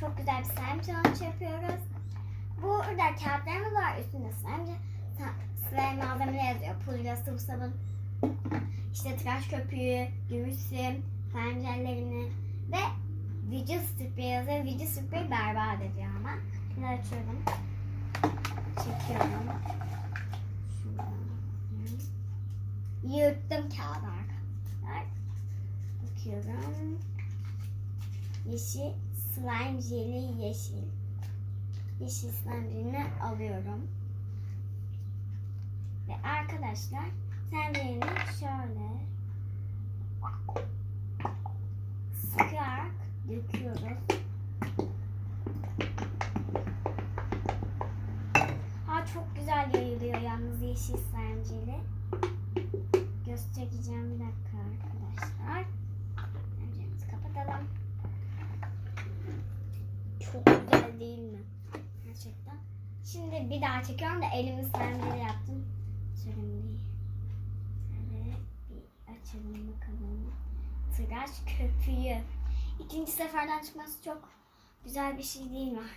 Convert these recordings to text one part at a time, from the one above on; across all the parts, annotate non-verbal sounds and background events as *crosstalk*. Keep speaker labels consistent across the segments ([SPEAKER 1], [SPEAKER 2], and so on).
[SPEAKER 1] çok güzel bir slime challenge yapıyoruz. Burada kağıtlarımız var. Üstünde slime, slime malzemeleri yazıyor. Pudra, sıvı sabun, işte tıraş köpüğü, gümüş sim, slime jellerini ve vücut spreyi yazıyor. Vücut spreyi berbat ediyor ama. Şimdi açıyorum. Çekiyorum. Yırttım kağıdı arkadaşlar. Bakıyorum. Yeşil slime jeli yeşil. Yeşil slime jelini alıyorum. Ve arkadaşlar slime jelini şöyle sıkarak döküyoruz. Ha çok güzel yayılıyor yalnız yeşil slime jeli. Göstereceğim bir dakika arkadaşlar. Penceremizi kapatalım. Çok güzel değil mi? Gerçekten. Şimdi bir daha çekiyorum da elimi slime yaptım. Değil. Şöyle bir açalım bakalım. Tıraş köpüğü. İkinci seferden çıkması çok güzel bir şey değil mi?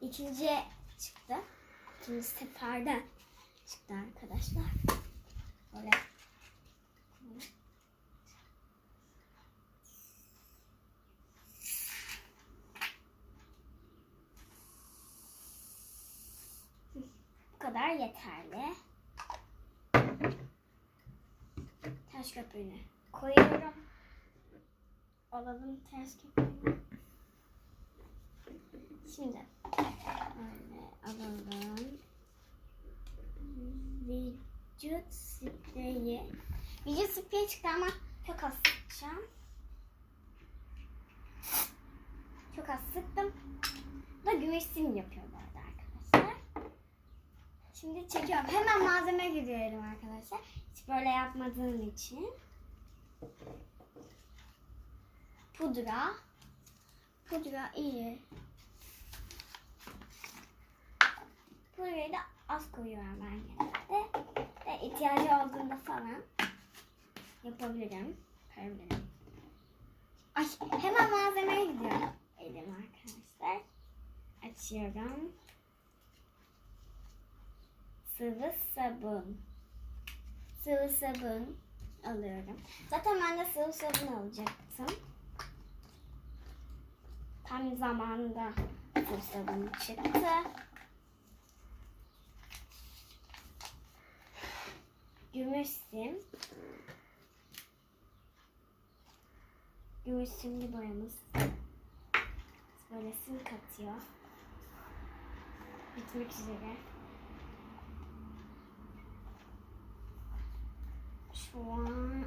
[SPEAKER 1] İkinciye çıktı. İkinci seferden çıktı arkadaşlar. Böyle. Bu kadar yeterli. Taş köpüğünü koyuyorum. Alalım ters köpüğünü. Şimdi böyle alalım. Vücut spreyi. Vücut spreyi çıktı ama çok az sıkacağım. Çok az sıktım. Bu da gümüş sim yapıyor bu arada arkadaşlar. Şimdi çekiyorum. Hemen malzeme gidiyorum arkadaşlar. Hiç böyle yapmadığım için. Pudra. Pudra iyi. Pudrayı da az koyuyorum ben genelde. Ve ihtiyacı olduğunda falan yapabilirim. Koyabilirim. Ay hemen malzemeye gidiyorum. Elim arkadaşlar. Açıyorum. Sıvı sabun. Sıvı sabun alıyorum. Zaten ben de sıvı sabun alacaktım. Tam zamanında sıvı sabun çıktı. Gümüş sim. Gümüş boyamız. Böyle sim katıyor. Bitmek üzere. An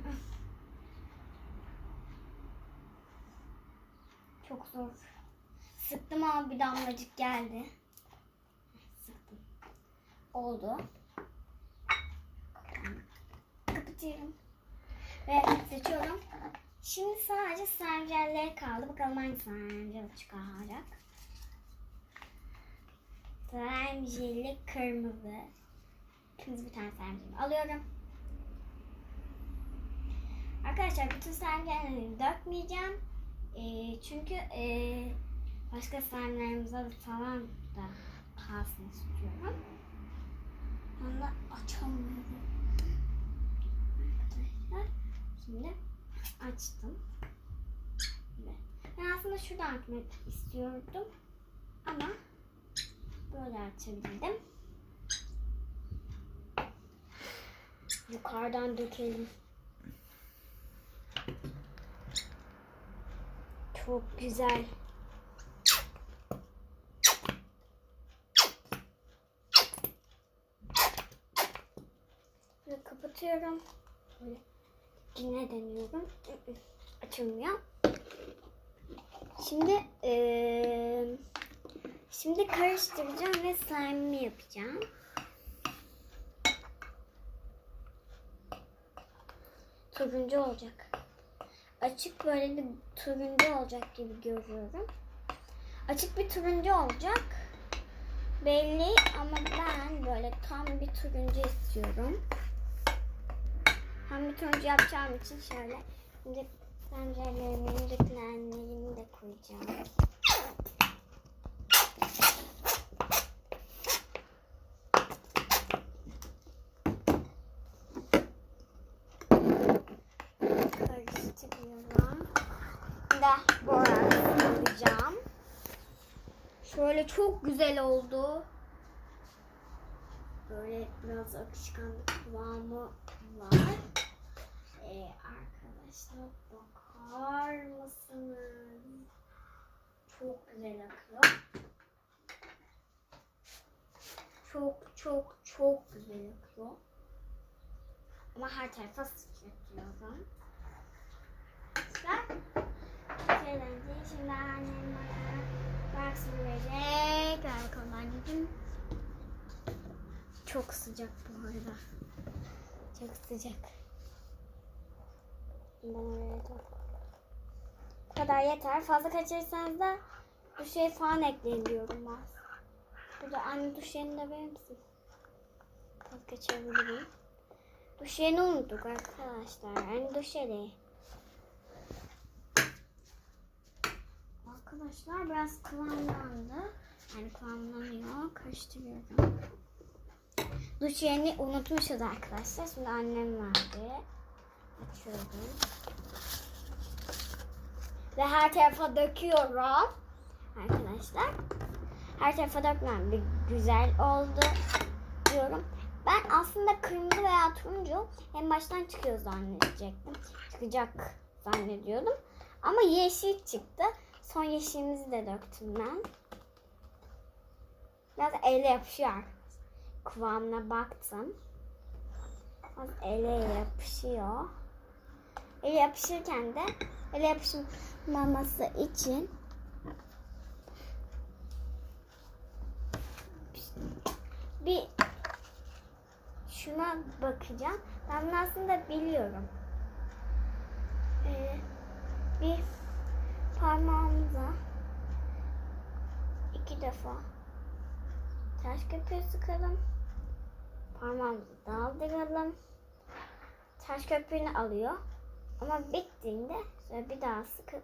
[SPEAKER 1] çok zor. Sıktım ama bir damlacık geldi. Sıktım. Oldu. Kapatıyorum. Ve seçiyorum. Şimdi sadece slime jelleri kaldı. Bakalım hangi çıkaracak. Slime jeli kırmızı. Kırmızı bir tane jeli alıyorum. Arkadaşlar bütün slime jellerini dökmeyeceğim. Ee, çünkü ee, başka slime'larımıza falan da kalsın istiyorum. Onu açamıyorum. Arkadaşlar şimdi açtım. Ben aslında şuradan açmak istiyordum. Ama böyle açabildim. Yukarıdan dökelim. Çok güzel. Böyle kapatıyorum. Böyle yine deniyorum. Açılmıyor. Şimdi eee, şimdi karıştıracağım ve slime'ımı yapacağım. Turuncu olacak. Açık böyle bir turuncu olacak gibi görüyorum. Açık bir turuncu olacak. Belli ama ben böyle tam bir turuncu istiyorum. Tam bir turuncu yapacağım için şöyle şimdi pencerelerimin renklerini de koyacağım. Borak alacağım. Şöyle çok güzel oldu. Böyle biraz akışkan bir kıvamı var. Ee, arkadaşlar bakar mısınız? Çok güzel akıyor. Çok çok çok güzel akıyor. Ama her tarafa sıçratıyorum. Arkadaşlar Eğlence. Şimdi annem bana bıraksın verecek. Ver bakalım. Çok sıcak bu arada. Çok sıcak. Oraya da. Bu kadar yeter. Fazla kaçırırsanız da bu şey falan ekleyin diyorum az. Burada anne duş yerini de verir misin? Fazla kaçırabilirim. Duş yerini unuttuk arkadaşlar. Yani duş yeri. Arkadaşlar biraz kıvamlandı. Yani kıvamlanıyor. Karıştırıyorum. Duş yerini unutmuşuz arkadaşlar. Şimdi annem verdi. Açıyorum. Ve her tarafa döküyorum. Arkadaşlar. Her tarafa dökmem bir güzel oldu diyorum. Ben aslında kırmızı veya turuncu en baştan çıkıyor zannedecektim. Çıkacak zannediyordum. Ama yeşil çıktı. Son yeşilimizi de döktüm ben. Biraz elle yapışıyor. Kıvamına baktım. Biraz ele yapışıyor. Ele yapışırken de ele yapışmaması için bir şuna bakacağım. Ben aslında biliyorum. Ee, bir parmağımıza iki defa taş köpüğü sıkalım. Parmağımızı daldıralım. Taş köpüğünü alıyor. Ama bittiğinde şöyle bir daha sıkıp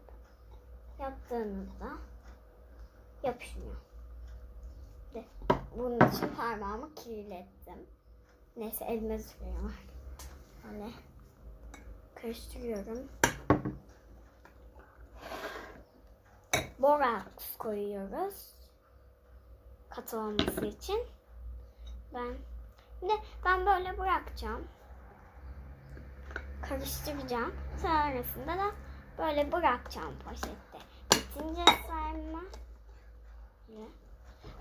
[SPEAKER 1] yaptığınızda yapışmıyor. De, bunun için parmağımı kirlettim. Neyse elime sürüyorum. Böyle karıştırıyorum. Boraks koyuyoruz. Katı olması için. Ben de ben böyle bırakacağım. Karıştıracağım. Sonrasında da böyle bırakacağım poşette. Bitince sayma.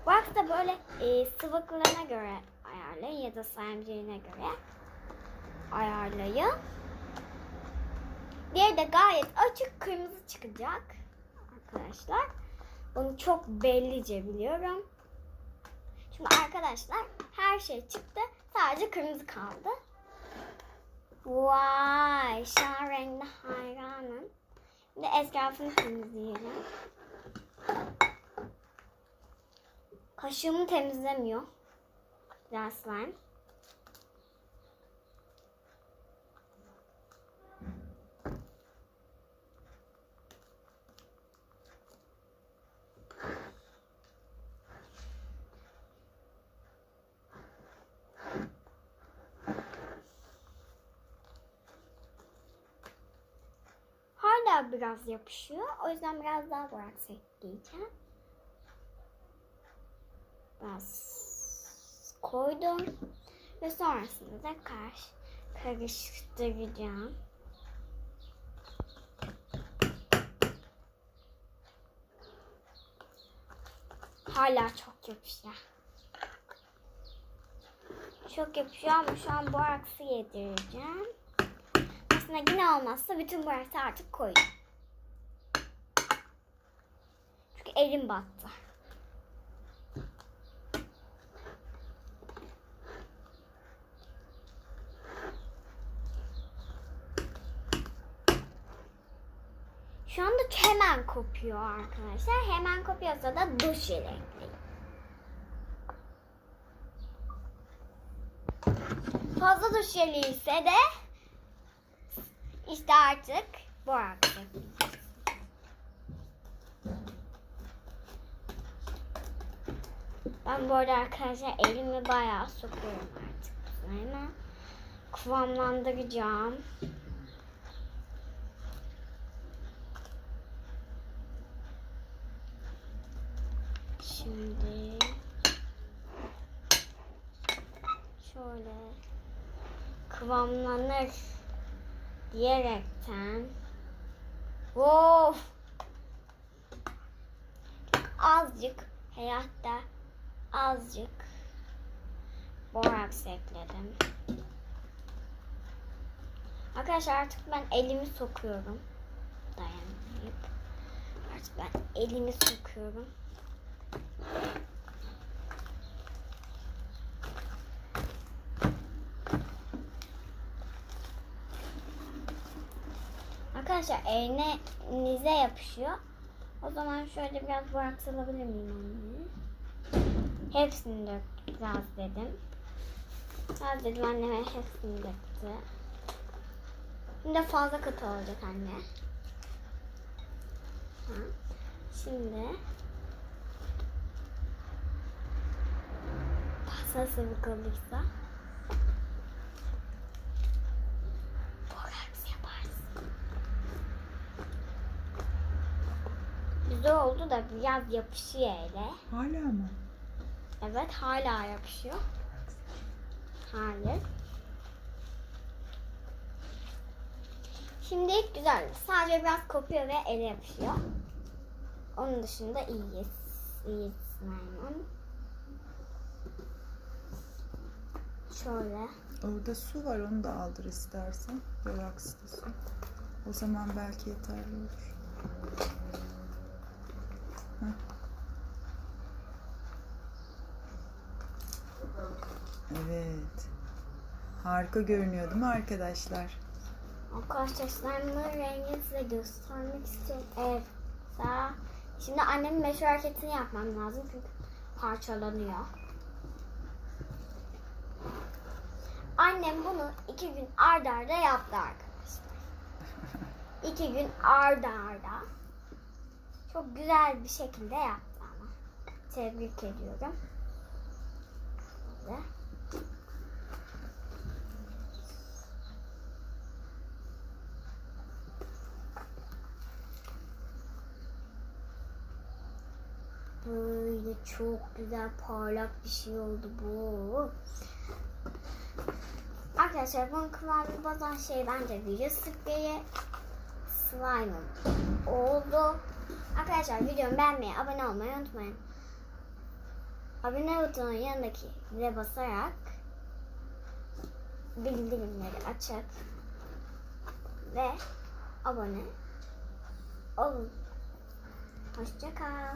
[SPEAKER 1] Boraks da böyle e, sıvıklığına göre ayarlayın ya da sayımcığına göre ayarlayın. Diğeri de gayet açık kırmızı çıkacak arkadaşlar. Bunu çok bellice biliyorum. Şimdi arkadaşlar her şey çıktı. Sadece kırmızı kaldı. Vay, şu an rengine hayranım. Şimdi etrafını temizleyelim. Kaşığımı temizlemiyor. Biraz slime. Hala biraz yapışıyor. O yüzden biraz daha boraks ekleyeceğim. Biraz koydum. Ve sonrasında da karış, karıştıracağım. Hala çok yapışıyor. Çok yapışıyor ama şu an boraksı yedireceğim. Aslında yine olmazsa bütün boraksı artık koyacağım. Çünkü elim battı. Şu anda hemen kopuyor arkadaşlar. Hemen kopuyorsa da duş jeli. Fazla duş ise de işte artık boraks Ben bu arada arkadaşlar elimi bayağı sokuyorum artık ama kıvamlandıracağım. Şimdi şöyle kıvamlanır diyerekten. Of! Azıcık hayatta azıcık boraks ekledim. Arkadaşlar artık ben elimi sokuyorum. Dayanamayıp. Artık ben elimi sokuyorum. Arkadaşlar elinize yapışıyor. O zaman şöyle biraz boraks alabilir miyim anne? Hepsini döktük biraz dedim. Biraz dedim anneme hepsini döktü. Şimdi fazla katı olacak anne. Ha. Şimdi fazla sıvı kalırsa boraks yaparsın. Güzel oldu da biraz yapışıyor ele.
[SPEAKER 2] Hala mı?
[SPEAKER 1] Evet hala yapışıyor. Hayır. Şimdi güzel. Sadece biraz kopuyor ve ele yapışıyor. Onun dışında iyiyiz. İyiyiz maymun. Şöyle.
[SPEAKER 2] Orada su var onu da aldır istersen. Borakslı su. O zaman belki yeterli olur. Evet. Harika görünüyor değil mi arkadaşlar?
[SPEAKER 1] Arkadaşlar slime'ın rengini size göstermek istiyorum. Evet. Sağ. Şimdi annemin meşhur hareketini yapmam lazım çünkü parçalanıyor. Annem bunu iki gün arda arda yaptı arkadaşlar. *laughs* İki gün arda arda. Çok güzel bir şekilde yaptı ama. Tebrik ediyorum. Ve Böyle çok güzel parlak bir şey oldu bu. Arkadaşlar bunun kıvamı bozan şey bence video spreyi slime'ım oldu. Arkadaşlar videomu beğenmeyi, abone olmayı unutmayın. Abone butonunun yanındaki zile basarak bildirimleri açıp ve abone olun. Hoşça kal.